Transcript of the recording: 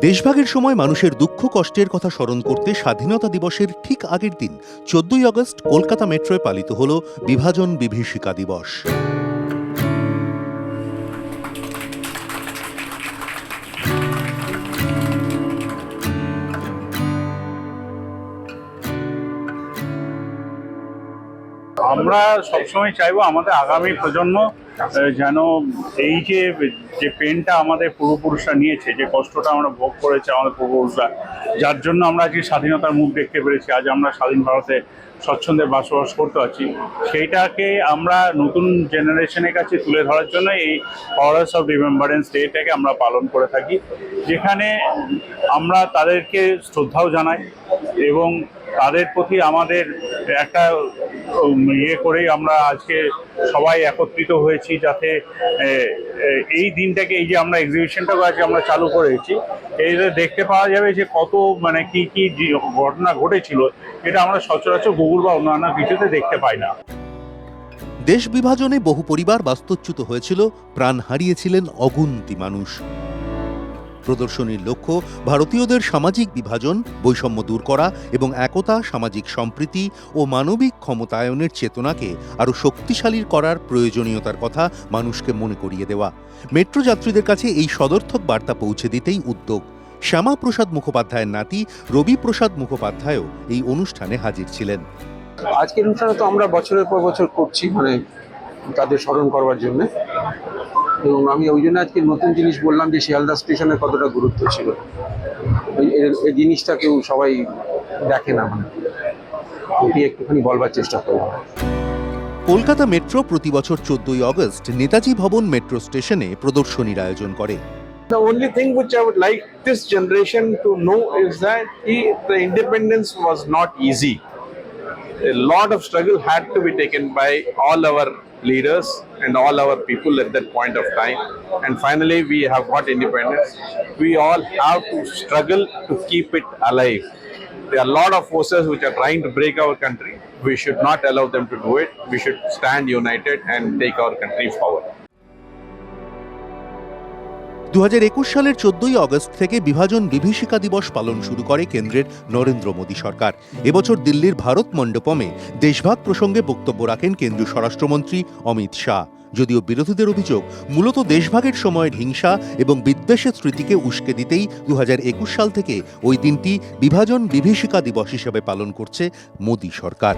দেশভাগের সময় মানুষের দুঃখ কষ্টের কথা স্মরণ করতে স্বাধীনতা দিবসের ঠিক আগের দিন, চোদ্দই আগস্ট কলকাতা মেট্রোয় পালিত হল বিভাজন বিভীষিকা দিবস। আমরা সবসময় চাইব আমাদের আগামী প্রজন্ম যেন এই যে যে পেনটা আমাদের পূর্বপুরুষরা নিয়েছে, যে কষ্টটা আমরা ভোগ করেছে আমাদের পূর্বপুরুষরা, যার জন্য আমরা আজকে স্বাধীনতার মুখ দেখতে পেরেছি। আজ আমরা স্বাধীন ভারতে স্বচ্ছন্দে বসবাস করতে পারছি। সেইটাকে আমরা নতুন জেনারেশনের কাছে তুলে ধরার জন্য এই পাওয়ার্স অফ রিমেম্বারেন্স ডেটাকে আমরা পালন করে থাকি, যেখানে আমরা তাদেরকে শ্রদ্ধাও জানাই এবং তাদের প্রতি আমাদের একটা ইয়ে করেই আমরা আজকে সবাই একত্রিত হয়েছি যাতে এই দিনটাকে, এই যে আমরা এক্সিবিশনটা আজকে আমরা চালু করেছি এইটা দেখতে পাওয়া যাবে যে কত মানে কি কি ঘটনা ঘটেছিল, এটা আমরা সচরাচর গুগল বা অন্যান্য কিছুতে দেখতে পাই না। দেশ বিভাজনে বহু পরিবার বাস্তুচ্যুত হয়েছিল, প্রাণ হারিয়েছিলেন অগুন্তি মানুষ। প্রদর্শনীর লক্ষ্য ভারতীয়দের সামাজিক বিভাজন, বৈষম্য দূর করা এবং একতা, সামাজিক সম্প্রীতি ও মানবিক ক্ষমতায়নের চেতনাকে আরও শক্তিশালী করার প্রয়োজনীয়তার কথা মানুষকে মনে করিয়ে দেওয়া। মেট্রো যাত্রীদের কাছে এই সদর্থক বার্তা পৌঁছে দিতেই উদ্যোগ। শ্যামাপ্রসাদ মুখোপাধ্যায়ের নাতি রবি প্রসাদ মুখোপাধ্যায়ও এই অনুষ্ঠানে হাজির ছিলেন। আজকের অনুষ্ঠানে তো আমরা বছরের পর বছর করছি মানে তাদের স্মরণ করবার জন্য। এবং আমি ওই জন্য আজকে নতুন জিনিস বললাম যে শিয়ালদা স্টেশনের কতটা গুরুত্ব ছিল। এই- জিনিসটা কেউ সবাই দেখে না মানে। ওটি একটুখানি বলবার চেষ্টা করলাম। কলকাতা মেট্রো প্রতি বছর চোদ্দই আগস্ট নেতাজি ভবন মেট্রো স্টেশনে প্রদর্শনীর আয়োজন করে। The only thing which I would like this generation to know is that he- the independence was not easy. A lot of struggle had to be taken by all our leaders and all our people at that point of time. And finally, we have got independence. We all have to struggle to keep it alive. There are a lot of forces which are trying to break our country. We should not allow them to do it. We should stand united and take our country forward. দু হাজার একুশ সালের চোদ্দই August থেকে বিভাজন বিভীষিকা দিবস পালন শুরু করে কেন্দ্রের নরেন্দ্র মোদী সরকার। এবছর দিল্লির ভারত মণ্ডপমে দেশভাগ প্রসঙ্গে বক্তব্য রাখেন কেন্দ্রীয় স্বরাষ্ট্রমন্ত্রী অমিত শাহ। যদিও বিরোধীদের অভিযোগ, মূলত দেশভাগের সময়ের হিংসা এবং বিদ্বেষের স্মৃতিকে উস্কে দিতেই দু হাজার একুশ সাল থেকে ওই দিনটি বিভাজন বিভীষিকা দিবস হিসেবে পালন করছে মোদী সরকার।